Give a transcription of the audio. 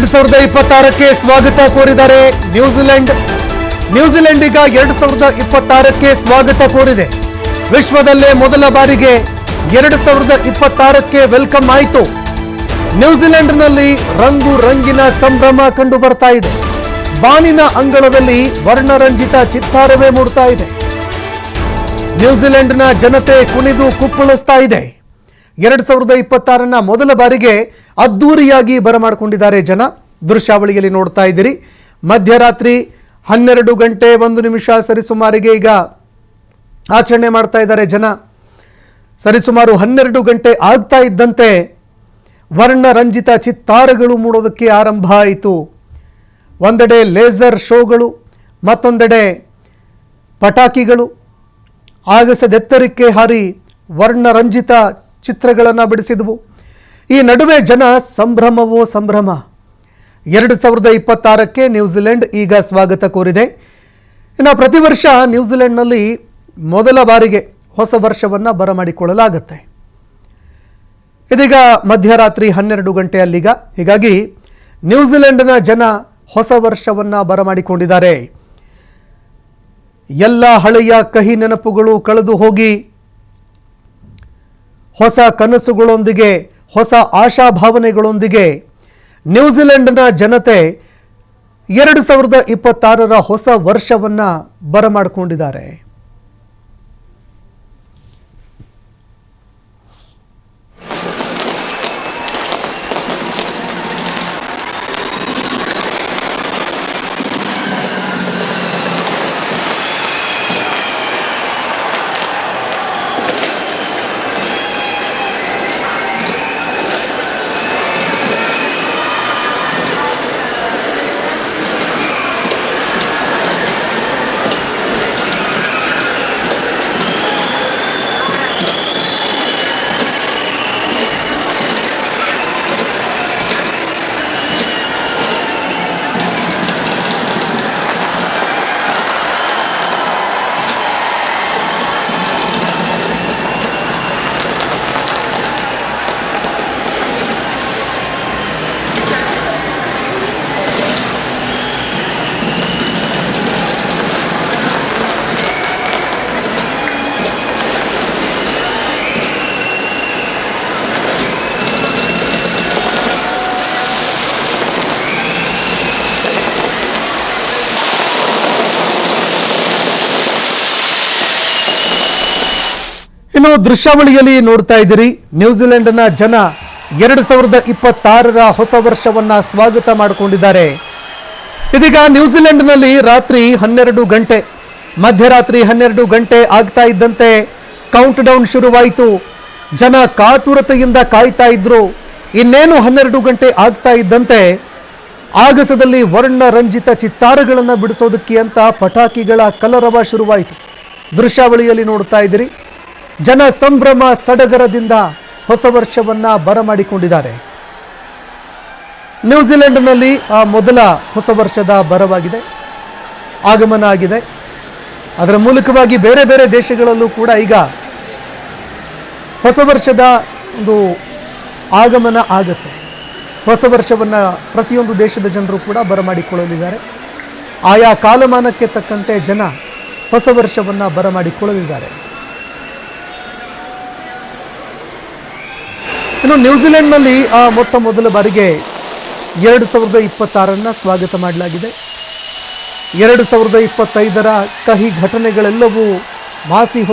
ಎರಡ್ ಸಾವಿರದ ಇಪ್ಪತ್ತಾರಕ್ಕೆ ಸ್ವಾಗತ ಕೋರಿದ್ದಾರೆ ನ್ಯೂಜಿಲೆಂಡ್. ನ್ಯೂಜಿಲೆಂಡ್ ಈಗ ಎರಡ್ ಸಾವಿರದ ಇಪ್ಪತ್ತಾರಕ್ಕೆ ಸ್ವಾಗತ ಕೋರಿದೆ. ವಿಶ್ವದಲ್ಲೇ ಮೊದಲ ಬಾರಿಗೆ ಎರಡ್ ಸಾವಿರದ ಇಪ್ಪತ್ತಾರಕ್ಕೆ ವೆಲ್ಕಮ್ ಆಯಿತು. ನ್ಯೂಜಿಲೆಂಡ್ನಲ್ಲಿ ರಂಗು ರಂಗಿನ ಸಂಭ್ರಮ ಕಂಡು ಬರ್ತಾ ಇದೆ. ಬಾನಿನ ಅಂಗಳದಲ್ಲಿ ವರ್ಣರಂಜಿತ ಚಿತ್ತಾರವೇ ಮೂಡ್ತಾ ಇದೆ. ನ್ಯೂಜಿಲೆಂಡ್ನ ಜನತೆ ಕುಣಿದು ಕುಪ್ಪಳಿಸ್ತಾ ಇದೆ. ಎರಡ್ ಸಾವಿರದ ಇಪ್ಪತ್ತಾರನ್ನ ಮೊದಲ ಬಾರಿಗೆ ಅದ್ದೂರಿಯಾಗಿ ಬರಮಾಡಿಕೊಂಡಿದ್ದಾರೆ ಜನ. ದೃಶ್ಯಾವಳಿಯಲ್ಲಿ ನೋಡ್ತಾ ಇದ್ದೀರಿ. ಮಧ್ಯರಾತ್ರಿ ಹನ್ನೆರಡು ಗಂಟೆ ಒಂದು ನಿಮಿಷ ಸರಿಸುಮಾರಿಗೆ ಈಗ ಆಚರಣೆ ಮಾಡ್ತಾ ಇದ್ದಾರೆ ಜನ. ಸರಿಸುಮಾರು ಹನ್ನೆರಡು ಗಂಟೆ ಆಗ್ತಾ ಇದ್ದಂತೆ ವರ್ಣರಂಜಿತ ಚಿತ್ತಾರಗಳು ಮೂಡೋದಕ್ಕೆ ಆರಂಭ ಆಯಿತು. ಒಂದೆಡೆ ಲೇಸರ್ ಶೋಗಳು, ಮತ್ತೊಂದೆಡೆ ಪಟಾಕಿಗಳು. ಆಗಸದೆತ್ತರಕ್ಕೆ ಹಾರಿ ವರ್ಣರಂಜಿತ ಚಿತ್ರಗಳನ್ನು ಬಿಡಿಸಿದವು. ಈ ನಡುವೆ ಜನ ಸಂಭ್ರಮವೋ ಸಂಭ್ರಮ. ಎರಡು ಸಾವಿರದ ಇಪ್ಪತ್ತಾರಕ್ಕೆ ನ್ಯೂಜಿಲೆಂಡ್ ಈಗ ಸ್ವಾಗತ ಕೋರಿದೆ. ಇನ್ನು ಪ್ರತಿ ವರ್ಷ ನ್ಯೂಜಿಲೆಂಡ್ನಲ್ಲಿ ಮೊದಲ ಬಾರಿಗೆ ಹೊಸ ವರ್ಷವನ್ನು ಬರಮಾಡಿಕೊಳ್ಳಲಾಗುತ್ತೆ. ಇದೀಗ ಮಧ್ಯರಾತ್ರಿ ಹನ್ನೆರಡು ಗಂಟೆ ಅಲ್ಲಿಗ. ಹೀಗಾಗಿ ನ್ಯೂಜಿಲೆಂಡ್ನ ಜನ ಹೊಸ ವರ್ಷವನ್ನು ಬರಮಾಡಿಕೊಂಡಿದ್ದಾರೆ. ಎಲ್ಲ ಹಳೆಯ ಕಹಿ ನೆನಪುಗಳು ಕಳೆದು ಹೋಗಿ ಹೊಸ ಕನಸುಗಳೊಂದಿಗೆ ಹೊಸ ಆಶಾಭಾವನೆಗಳೊಂದಿಗೆ ನ್ಯೂಜಿಲೆಂಡ್ನ ಜನತೆ ಎರಡು ಸಾವಿರದ ಇಪ್ಪತ್ತಾರರ ಹೊಸ ವರ್ಷವನ್ನು ಬರಮಾಡಿಕೊಂಡಿದ್ದಾರೆ. ಇನ್ನು ದೃಶ್ಯಾವಳಿಯಲ್ಲಿ ನೋಡ್ತಾ ಇದ್ದೀರಿ. ನ್ಯೂಜಿಲೆಂಡ್ನ ಜನ ಎರಡು ಸಾವಿರದ ಇಪ್ಪತ್ತಾರರ ಹೊಸ ವರ್ಷವನ್ನ ಸ್ವಾಗತ ಮಾಡಿಕೊಂಡಿದ್ದಾರೆ. ಇದೀಗ ನ್ಯೂಜಿಲೆಂಡ್ನಲ್ಲಿ ರಾತ್ರಿ ಹನ್ನೆರಡು ಗಂಟೆ, ಮಧ್ಯರಾತ್ರಿ ಹನ್ನೆರಡು ಗಂಟೆ ಆಗ್ತಾ ಇದ್ದಂತೆ ಕೌಂಟ್ ಡೌನ್ ಶುರುವಾಯಿತು. ಜನ ಕಾತುರತೆಯಿಂದ ಕಾಯ್ತಾ ಇದ್ರು. ಇನ್ನೇನು ಹನ್ನೆರಡು ಗಂಟೆ ಆಗ್ತಾ ಇದ್ದಂತೆ, ಆಗಸದಲ್ಲಿ ವರ್ಣರಂಜಿತ ಚಿತ್ತಾರಗಳನ್ನು ಬಿಡಿಸೋದಕ್ಕೆ ಅಂತ ಪಟಾಕಿಗಳ ಕಲರವ ಶುರುವಾಯಿತು. ದೃಶ್ಯಾವಳಿಯಲ್ಲಿ ನೋಡ್ತಾ ಇದ್ದೀರಿ. ಜನ ಸಂಭ್ರಮ ಸಡಗರದಿಂದ ಹೊಸ ವರ್ಷವನ್ನ ಬರಮಾಡಿಕೊಂಡಿದ್ದಾರೆ. ನ್ಯೂಜಿಲೆಂಡ್ನಲ್ಲಿ ಆ ಮೊದಲ ಹೊಸ ವರ್ಷದ ಬರವಾಗಿದೆ. ಆಗಮನ ಆಗಿದೆ. ಅದರ ಮೂಲಕವಾಗಿ ಬೇರೆ ಬೇರೆ ದೇಶಗಳಲ್ಲೂ ಕೂಡ ಈಗ ಹೊಸ ವರ್ಷದ ಒಂದು ಆಗಮನ ಆಗುತ್ತೆ. ಹೊಸ ವರ್ಷವನ್ನು ಪ್ರತಿಯೊಂದು ದೇಶದ ಜನರು ಕೂಡ ಬರಮಾಡಿಕೊಳ್ಳಲಿದ್ದಾರೆ. ಆಯಾ ಕಾಲಮಾನಕ್ಕೆ ತಕ್ಕಂತೆ ಜನ ಹೊಸ ವರ್ಷವನ್ನು ಬರಮಾಡಿಕೊಳ್ಳಲಿದ್ದಾರೆ. ಇನ್ನು ನ್ಯೂಜಿಲೆಂಡ್ನಲ್ಲಿ ಆ ಮೊಟ್ಟ ಮೊದಲ ಬಾರಿಗೆ ಎರಡು ಸಾವಿರದ ಇಪ್ಪತ್ತಾರನ್ನ ಸ್ವಾಗತ ಮಾಡಲಾಗಿದೆ. ಎರಡು ಸಾವಿರದ ಇಪ್ಪತ್ತೈದರ ಕಹಿ ಘಟನೆಗಳೆಲ್ಲವೂ ಮಾಸಿ